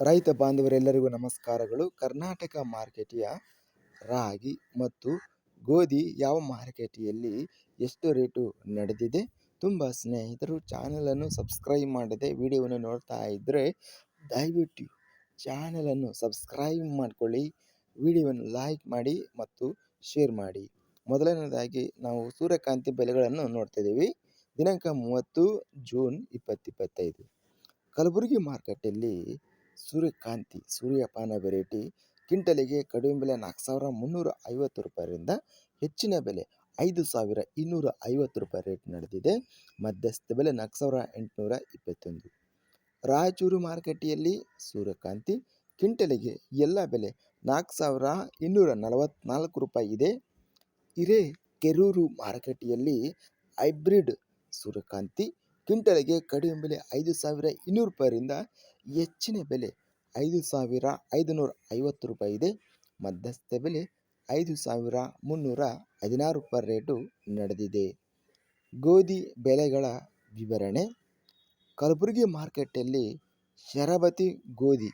ರೈತ ಬಾಂಧವರೆಲ್ಲರಿಗೂ ನಮಸ್ಕಾರಗಳು. ಕರ್ನಾಟಕ ಮಾರ್ಕೆಟಿಯ ರಾಗಿ ಮತ್ತು ಗೋಧಿ ಯಾವ ಮಾರ್ಕೆಟಿಯಲ್ಲಿ ಎಷ್ಟು ರೇಟು ನಡೆದಿದೆ? ತುಂಬ ಸ್ನೇಹಿತರು ಚಾನಲನ್ನು ಸಬ್ಸ್ಕ್ರೈಬ್ ಮಾಡದೆ ವಿಡಿಯೋವನ್ನು ನೋಡ್ತಾ ಇದ್ದರೆ ದಯವಿಟ್ಟು ಚಾನಲನ್ನು ಸಬ್ಸ್ಕ್ರೈಬ್ ಮಾಡಿಕೊಳ್ಳಿ, ವಿಡಿಯೋವನ್ನು ಲೈಕ್ ಮಾಡಿ ಮತ್ತು ಶೇರ್ ಮಾಡಿ. ಮೊದಲನೇದಾಗಿ ನಾವು ಸೂರ್ಯಕಾಂತಿ ಬೆಲೆಗಳನ್ನು ನೋಡ್ತಿದ್ದೀವಿ. ದಿನಾಂಕ ಮೂವತ್ತು ಜೂನ್ ಇಪ್ಪತ್ತಿಪ್ಪತ್ತೈದು ಕಲಬುರಗಿ ಮಾರ್ಕೆಟಲ್ಲಿ ಸೂರ್ಯಕಾಂತಿ, ಸೂರ್ಯಪಾನ ವೆರೈಟಿ ಕ್ವಿಂಟಲಿಗೆ ಕಡಿಮೆ ಬೆಲೆ ನಾಲ್ಕು ಸಾವಿರ ಮುನ್ನೂರ ಐವತ್ತು ರೂಪಾಯಿಯಿಂದ ಹೆಚ್ಚಿನ ಬೆಲೆ ಐದು ಸಾವಿರ ಇನ್ನೂರ ಐವತ್ತು ರೂಪಾಯಿ ರೇಟ್ ನಡೆದಿದೆ. ಮಧ್ಯಸ್ಥ ಬೆಲೆ ನಾಲ್ಕು ಸಾವಿರ ಎಂಟುನೂರ ಇಪ್ಪತ್ತೊಂದು ರಾಯಚೂರು ಮಾರುಕಟ್ಟೆಯಲ್ಲಿ ಸೂರ್ಯಕಾಂತಿ, ಕ್ವಿಂಟಲಿಗೆ ಎಲ್ಲ ಬೆಲೆ ನಾಲ್ಕು ಸಾವಿರ ಇನ್ನೂರ ನಲವತ್ತ್ನಾಲ್ಕು ರೂಪಾಯಿ ಇದೆ. ಹಿರೇಕೆರೂರು ಮಾರುಕಟ್ಟೆಯಲ್ಲಿ ಹೈಬ್ರಿಡ್ ಸೂರ್ಯಕಾಂತಿ ಕ್ವಿಂಟಲಿಗೆ ಕಡಿಮೆ ಬೆಲೆ ಐದು ಸಾವಿರ ಇನ್ನೂರು ರೂಪಾಯಿಂದ ಹೆಚ್ಚಿನ ಬೆಲೆ ಐದು ಸಾವಿರ ಐದುನೂರ ಐವತ್ತು ರೂಪಾಯಿ ಇದೆ. ಮಧ್ಯಸ್ಥ ಬೆಲೆ ಐದು ಸಾವಿರ ಮುನ್ನೂರ ಹದಿನಾರು ರೂಪಾಯಿ ರೇಟು ನಡೆದಿದೆ. ಗೋಧಿ ಬೆಲೆಗಳ ವಿವರಣೆ. ಕಲಬುರಗಿ ಮಾರ್ಕೆಟಲ್ಲಿ ಶರಬತಿ ಗೋಧಿ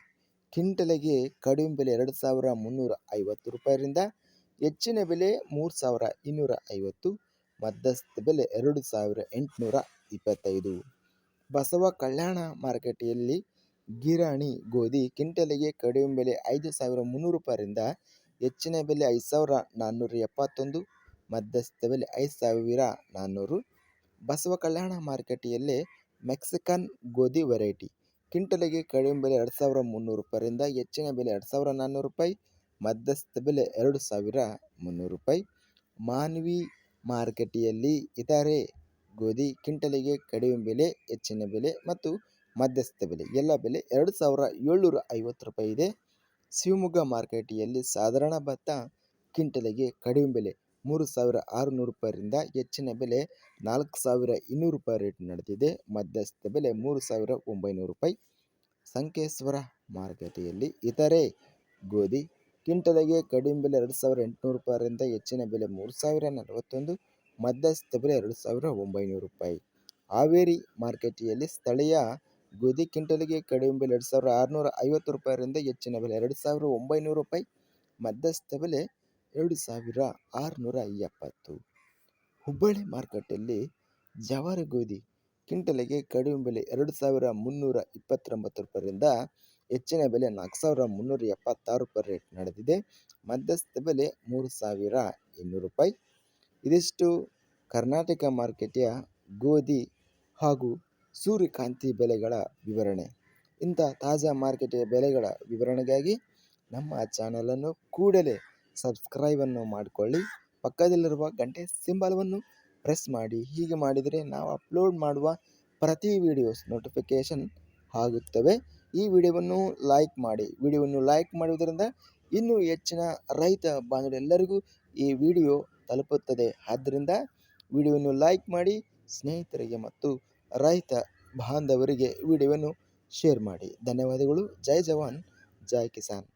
ಕ್ವಿಂಟಲಿಗೆ ಕಡಿಮೆ ಬೆಲೆ ಎರಡು ಸಾವಿರ ಮುನ್ನೂರ ಐವತ್ತು ರೂಪಾಯಿರಿಂದ ಹೆಚ್ಚಿನ ಬೆಲೆ ಮೂರು ಸಾವಿರ ಇನ್ನೂರ ಐವತ್ತು ಮಧ್ಯಸ್ಥ ಬೆಲೆ ಎರಡು ಸಾವಿರ ಎಂಟುನೂರ ಇಪ್ಪತ್ತೈದು. ಬಸವ ಕಲ್ಯಾಣ ಮಾರುಕಟ್ಟೆಯಲ್ಲಿ ಗಿರಾಣಿ ಗೋಧಿ ಕಿಂಟಲಿಗೆ ಕಡಿಮೆ ಬೆಲೆ ಐದು ಸಾವಿರ ಮುನ್ನೂರು ರೂಪಾಯಿಂದ ಹೆಚ್ಚಿನ ಬೆಲೆ ಐದು ಸಾವಿರ ನಾನ್ನೂರ ಎಪ್ಪತ್ತೊಂದು, ಮಧ್ಯಸ್ಥ ಬೆಲೆ ಐದು ಸಾವಿರ ನಾನ್ನೂರು. ಬಸವ ಕಲ್ಯಾಣ ಮಾರುಕಟ್ಟೆಯಲ್ಲೇ ಮೆಕ್ಸಿಕನ್ ಗೋಧಿ ವೆರೈಟಿ ಕಿಂಟಲಿಗೆ ಕಡಿಮೆ ಬೆಲೆ ಎರಡು ಸಾವಿರ ಮುನ್ನೂರು ರೂಪಾಯಿಂದ ಹೆಚ್ಚಿನ ಬೆಲೆ ಎರಡು ಸಾವಿರ ನಾನ್ನೂರು ರೂಪಾಯಿ, ಮಧ್ಯಸ್ಥ ಬೆಲೆ ಎರಡು ಸಾವಿರ ಮುನ್ನೂರು ರೂಪಾಯಿ. ಮಾನ್ವಿ ಮಾರುಕಟ್ಟೆಯಲ್ಲಿ ಇತರೆ ಗೋಧಿ, ಕಿಂಟಲಿಗೆ ಕಡಿಮೆ ಬೆಲೆ, ಹೆಚ್ಚಿನ ಬೆಲೆ ಮತ್ತು ಮಧ್ಯಸ್ಥ ಬೆಲೆ. ಎಲ್ಲ ಬೆಲೆ ಎರಡು ಸಾವಿರ ಏಳ್ನೂರ ಐವತ್ತು ರೂಪಾಯಿ ಇದೆ. ಶಿವಮೊಗ್ಗ ಮಾರುಕಟ್ಟೆಯಲ್ಲಿ ಸಾಧಾರಣ ಭತ್ತ, ಕಿಂಟಲಿಗೆ ಕಡಿಮೆ ಬೆಲೆ ಮೂರು ಸಾವಿರ ಆರುನೂರು ರೂಪಾಯಿರಿಂದ ಹೆಚ್ಚಿನ ಬೆಲೆ ನಾಲ್ಕು ಸಾವಿರ ಇನ್ನೂರು ರೂಪಾಯಿ ರೇಟ್ ನಡೆದಿದೆ. ಮಧ್ಯಸ್ಥ ಬೆಲೆ ಮೂರು ಸಾವಿರ ಒಂಬೈನೂರು ರೂಪಾಯಿ. ಸಂಕೇಶ್ವರ ಮಾರುಕಟ್ಟೆಯಲ್ಲಿ ಇತರೆ ಗೋಧಿ, ಕಿಂಟಲಿಗೆ ಕಡಿಮೆ ಬೆಲೆ ಎರಡು ಸಾವಿರ ಎಂಟುನೂರು ರೂಪಾಯಿಯಿಂದ ಹೆಚ್ಚಿನ ಬೆಲೆ ಮೂರು ಸಾವಿರ ನಲವತ್ತೊಂದು ಮಧ್ಯಸ್ಥ ಬೆಲೆ ಎರಡು ಸಾವಿರ ಒಂಬೈನೂರು ರೂಪಾಯಿ. ಹಾವೇರಿ ಮಾರ್ಕೆಟಿಯಲ್ಲಿ ಸ್ಥಳೀಯ ಗೋಧಿ ಕ್ವಿಂಟಲಿಗೆ ಕಡಿಮೆ ಬೆಲೆ ಎರಡು ಸಾವಿರ ಆರುನೂರ ಐವತ್ತು ರೂಪಾಯಿರಿಂದ, ಹೆಚ್ಚಿನ ಬೆಲೆ ಎರಡು ಸಾವಿರ ಒಂಬೈನೂರು ರೂಪಾಯಿ, ಮಧ್ಯಸ್ಥ ಬೆಲೆ ಎರಡು ಸಾವಿರ ಆರುನೂರ ಎಪ್ಪತ್ತು ಹುಬ್ಬಳ್ಳಿ ಮಾರ್ಕೆಟಲ್ಲಿ ಜವಾರಿ ಗೋಧಿ ಕ್ವಿಂಟಲ್ಗೆ ಕಡಿಮೆ ಬೆಲೆ ಎರಡು ಸಾವಿರ ಮುನ್ನೂರ ಇಪ್ಪತ್ತೊಂಬತ್ತು ರೂಪಾಯಿಯಿಂದ ಹೆಚ್ಚಿನ ಬೆಲೆ ನಾಲ್ಕು ಸಾವಿರ ಮುನ್ನೂರ ಎಪ್ಪತ್ತಾರು ರೂಪಾಯಿ ರೇಟ್ ನಡೆದಿದೆ. ಮಧ್ಯಸ್ಥ ಬೆಲೆ ಮೂರು ಸಾವಿರ ಇನ್ನೂರು ರೂಪಾಯಿ. ಇದಿಷ್ಟು ಕರ್ನಾಟಕ ಮಾರುಕಟ್ಟೆಯ ಗೋಧಿ ಹಾಗೂ ಸೂರ್ಯಕಾಂತಿ ಬೆಲೆಗಳ ವಿವರಣೆ. ಇಂಥ ತಾಜಾ ಮಾರುಕಟ್ಟೆಯ ಬೆಲೆಗಳ ವಿವರಣೆಗಾಗಿ ನಮ್ಮ ಚಾನಲನ್ನು ಕೂಡಲೇ ಸಬ್ಸ್ಕ್ರೈಬನ್ನು ಮಾಡಿಕೊಳ್ಳಿ. ಪಕ್ಕದಲ್ಲಿರುವ ಗಂಟೆ ಸಿಂಬಲವನ್ನು ಪ್ರೆಸ್ ಮಾಡಿ. ಹೀಗೆ ಮಾಡಿದರೆ ನಾವು ಅಪ್ಲೋಡ್ ಮಾಡುವ ಪ್ರತಿ ವಿಡಿಯೋಸ್ ನೋಟಿಫಿಕೇಷನ್ ಆಗುತ್ತವೆ. ಈ ವಿಡಿಯೋವನ್ನು ಲೈಕ್ ಮಾಡಿ. ವಿಡಿಯೋವನ್ನು ಲೈಕ್ ಮಾಡುವುದರಿಂದ ಇನ್ನೂ ಹೆಚ್ಚಿನ ರೈತ ಬಾಂಧವರೆಲ್ಲರಿಗೂ ಈ ವಿಡಿಯೋ ತಲುಪುತ್ತದೆ. ಆದ್ದರಿಂದ ವಿಡಿಯೋವನ್ನು ಲೈಕ್ ಮಾಡಿ, ಸ್ನೇಹಿತರಿಗೆ ಮತ್ತು ರೈತ ಬಾಂಧವರಿಗೆ ವಿಡಿಯೋವನ್ನು ಶೇರ್ ಮಾಡಿ. ಧನ್ಯವಾದಗಳು. ಜೈ ಜವಾನ್. ಜೈ ಕಿಸಾನ್.